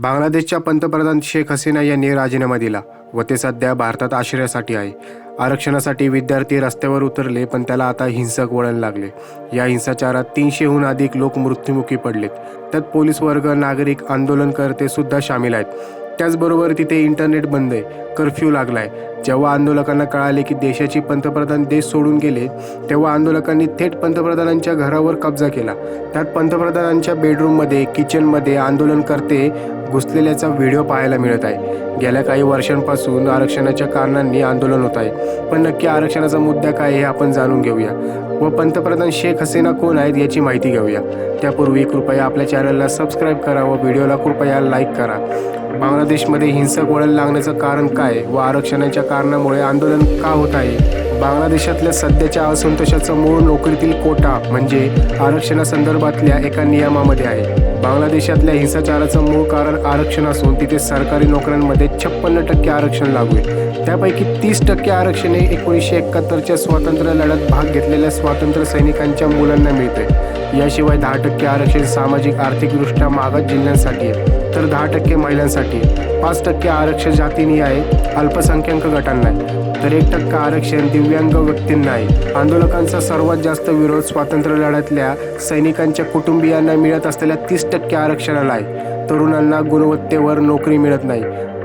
बांगलादेशच्या पंतप्रधान शेख हसीना यांनी राजीनामा दिला व ते सध्या भारतात आश्रयासाठी आहे. आरक्षणासाठी विद्यार्थी रस्त्यावर उतरले पण त्याला आता हिंसक वळण लागले. या हिंसाचारात तीनशेहून अधिक लोक मृत्युमुखी पडलेत. त्यात पोलीस वर्ग नागरिक आंदोलनकर्ते सुद्धा सामील आहेत. त्याचबरोबर तिथे इंटरनेट बंद आहे कर्फ्यू लागलाय. जेव्हा आंदोलकांना कळाले की देशाची पंतप्रधान देश सोडून गेले तेव्हा आंदोलकांनी थेट पंतप्रधानांच्या घरावर कब्जा केला. त्यात पंतप्रधानांच्या बेडरूममध्ये किचनमध्ये आंदोलनकर्ते घुसलेल्याचा व्हिडिओ पाहायला मिळत आहे. गेल्या काही वर्षांपासून आरक्षणाच्या कारणांनी आंदोलन होत आहे. पण नक्की आरक्षणाचा मुद्दा काय हे आपण जाणून घेऊया. व पंतप्रधान शेख हसीना कोण आहेत याची माहिती घेऊया. त्यापूर्वी कृपया आपल्या चॅनलला सबस्क्राईब करा व व्हिडिओला कृपया लाईक करा. बांगलादेशमध्ये हिंसक वळण लागण्याचं कारण काय व आरक्षणाच्या कारणामुळे आंदोलन का होत आहे? बांगलादेशातल्या सध्याच्या असंतोषाचं मूळ नोकरीतील कोटा म्हणजे आरक्षणासंदर्भातल्या एका नियमामध्ये आहे. बांगलादेशातल्या हिंसाचाराचं मूळ कारण आरक्षण असून तिथे सरकारी नोकऱ्यांमध्ये छप्पन्न टक्के आरक्षण लागू आहे. त्यापैकी तीस टक्के आरक्षण हे एकोणीसशे एकाहत्तरच्या स्वातंत्र्य लढ्यात भाग घेतलेल्या स्वातंत्र्य सैनिकांच्या मुलांना मिळते. याशिवाय दहा टक्के आरक्षण सामाजिक आर्थिकदृष्ट्या मागास जिल्ह्यांसाठी आहे. तर दहा टक्के महिलांसाठी पाच टक्के आरक्षण जातीनी आहे अल्पसंख्याक गटांना आहे. तर एक टक्का आरक्षण दिव्यांग व्यक्तींना आहे. आंदोलकांचा सर्वात जास्त विरोध स्वातंत्र्य लढ्यातल्या सैनिकांच्या कुटुंबियांना मिळत असलेल्या तीस टक्के आरक्षणाला आहे. तरुणांना गुणवत्तेवर नोकरी मिळत नाही.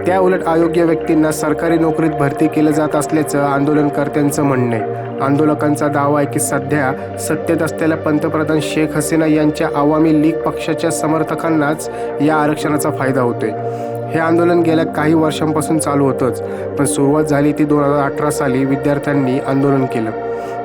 त्या उलट अयोग्य व्यक्तींना सरकारी नोकरीत भरती केलं जात असल्याचं आंदोलनकर्त्यांचं म्हणणं आहे. आंदोलकांचा दावा आहे की सध्या सत्तेत असलेल्या पंतप्रधान शेख हसीना यांच्या आवामी लीग पक्षाच्या समर्थकांनाच या आरक्षणाचा फायदा होतोय. हे आंदोलन गेल्या काही वर्षांपासून चालू होतंच पण सुरुवात झाली ती दोन हजार अठरा साली विद्यार्थ्यांनी आंदोलन केलं.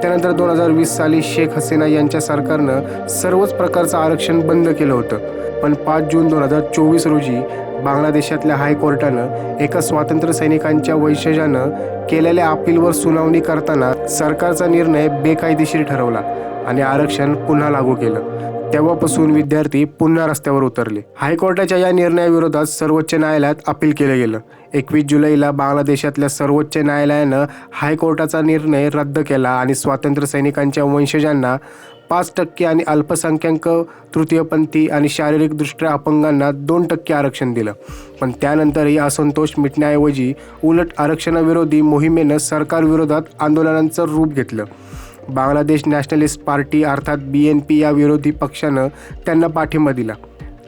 त्यानंतर दोन हजार वीस साली शेख हसीना यांच्या सरकारनं सर्वच प्रकारचं आरक्षण बंद केलं होतं. पण पाच जून दोन हजार चोवीस रोजी बांगलादेशातल्या हायकोर्टानं एका स्वातंत्र्य सैनिकांच्या वंशजानं केलेल्या अपीलवर सुनावणी करताना सरकारचा निर्णय बेकायदेशीर ठरवला आणि आरक्षण पुन्हा लागू केलं. तेव्हापासून विद्यार्थी पुन्हा रस्त्यावर उतरले. हायकोर्टाच्या या निर्णयाविरोधात सर्वोच्च न्यायालयात अपील केलं गेलं. एकवीस जुलैला बांगलादेशातल्या सर्वोच्च न्यायालयानं हायकोर्टाचा निर्णय रद्द केला आणि स्वातंत्र्य सैनिकांच्या वंशजांना पाच टक्के आणि अल्पसंख्याक तृतीयपंथी आणि शारीरिकदृष्ट्या अपंगांना दोन टक्के आरक्षण दिलं. पण त्यानंतरही असंतोष मिटण्याऐवजी उलट आरक्षणाविरोधी मोहिमेनं सरकारविरोधात आंदोलनांचं रूप घेतलं. बांगलादेश नॅशनलिस्ट पार्टी अर्थात बी एन पी या विरोधी पक्षानं त्यांना पाठिंबा दिला.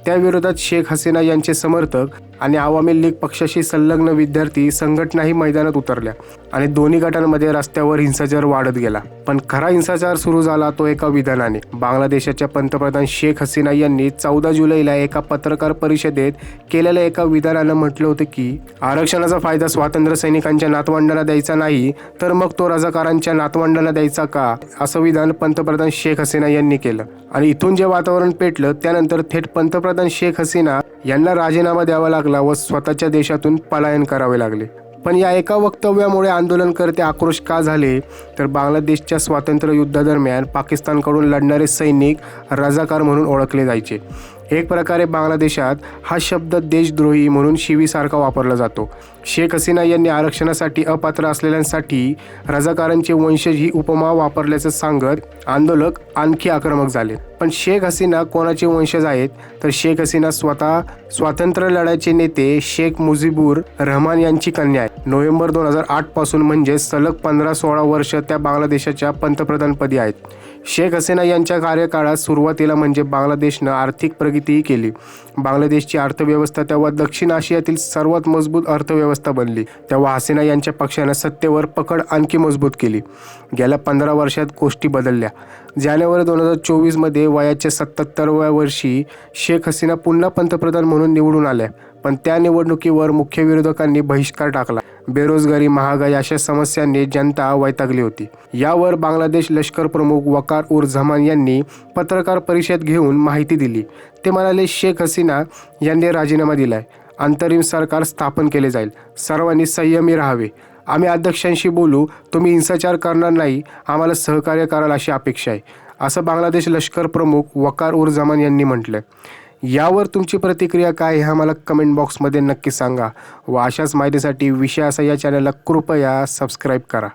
त्याविरोधात शेख हसीना यांचे समर्थक आणि आवामी लीग पक्षाशी संलग्न विद्यार्थी संघटनाही मैदानात उतरल्या आणि दोन्ही गटांमध्ये रस्त्यावर हिंसाचार वाढत गेला. पण खरा हिंसाचार सुरू झाला तो एका विधानाने. बांगलादेशाच्या पंतप्रधान शेख हसीना यांनी चौदा जुलैला एका पत्रकार परिषदेत केलेल्या एका विधानानं म्हटलं होतं की आरक्षणाचा फायदा स्वातंत्र्य सैनिकांच्या नातवंडाला द्यायचा नाही तर मग तो रजाकारांच्या नातवंडाला द्यायचा का? असं विधान पंतप्रधान शेख हसीना यांनी केलं. आणि इथून जे वातावरण पेटलं त्यानंतर थेट पंतप्रधान शेख हसीना यांना राजीनामा द्यावा लागला व स्वतःच्या देशातून पलायन करावे लागले. पण या एका वक्तव्यामुळे आंदोलनकर्ते आक्रोश का झाले? तर बांगलादेशच्या स्वातंत्र्य युद्धादरम्यान पाकिस्तानकडून लढणारे सैनिक रजाकार म्हणून ओळखले जायचे. एक प्रकारे बांगलादेशात हा शब्द देशद्रोही म्हणून शिवीसारखा वापरला जातो. शेख हसीना यांनी आरक्षणासाठी अपात्र असलेल्यांसाठी रजाकारांचे वंशज ही उपमा वापरल्याचं सांगत आंदोलक आणखी आक्रमक झाले. पण शेख हसीना कोणाचे वंशज आहेत? तर शेख हसीना स्वतः स्वातंत्र्य लढ्याचे नेते शेख मुजीबुर रहमान यांची कन्या आहे नोव्हेंबर दोन हजार आठपासून म्हणजे सलग पंधरा सोळा वर्ष त्या बांगलादेशाच्या पंतप्रधानपदी आहेत. शेख हसीना यांच्या कार्यकाळात सुरुवातीला म्हणजे बांगलादेशनं आर्थिक प्रगतीही केली. बांगलादेशची अर्थव्यवस्था तेव्हा दक्षिण आशियातील सर्वात मजबूत अर्थव्यवस्था बनली. तेव्हा हसीना यांच्या पक्षानं सत्तेवर पकड आणखी मजबूत केली. गेल्या पंधरा वर्षात गोष्टी बदलल्या. जानेवारी दोन हजार चोवीसमध्ये वयाच्या सत्याहत्तरव्या वर्षी शेख हसीना पुन्हा पंतप्रधान म्हणून निवडून आल्या. पण त्या निवडणुकीवर मुख्य विरोधकांनी बहिष्कार टाकला. बेरोजगारी महागाई अशा समस्यांनी जनता वैतागली होती. यावर बांगलादेश लष्कर प्रमुख वकार उर झमान यांनी पत्रकार परिषद घेऊन माहिती दिली. ते म्हणाले शेख हसीना यांनी राजीनामा दिलाय. अंतरिम सरकार स्थापन केले जाईल. सर्वांनी संयमी राहावे. आम्ही अध्यक्षांशी बोलू. तुम्ही हिंसाचार करणार नाही. आम्हाला सहकार्य कराल अशी अपेक्षा आहे. असं बांगलादेश लष्कर प्रमुख वकार उर जमान यांनी म्हटलं यावर तुमची प्रतिक्रिया काय ह्या मला कमेंट बॉक्समध्ये नक्की सांगा. व अशाच माहितीसाठी विषय असा या चॅनलला कृपया सबस्क्राईब करा.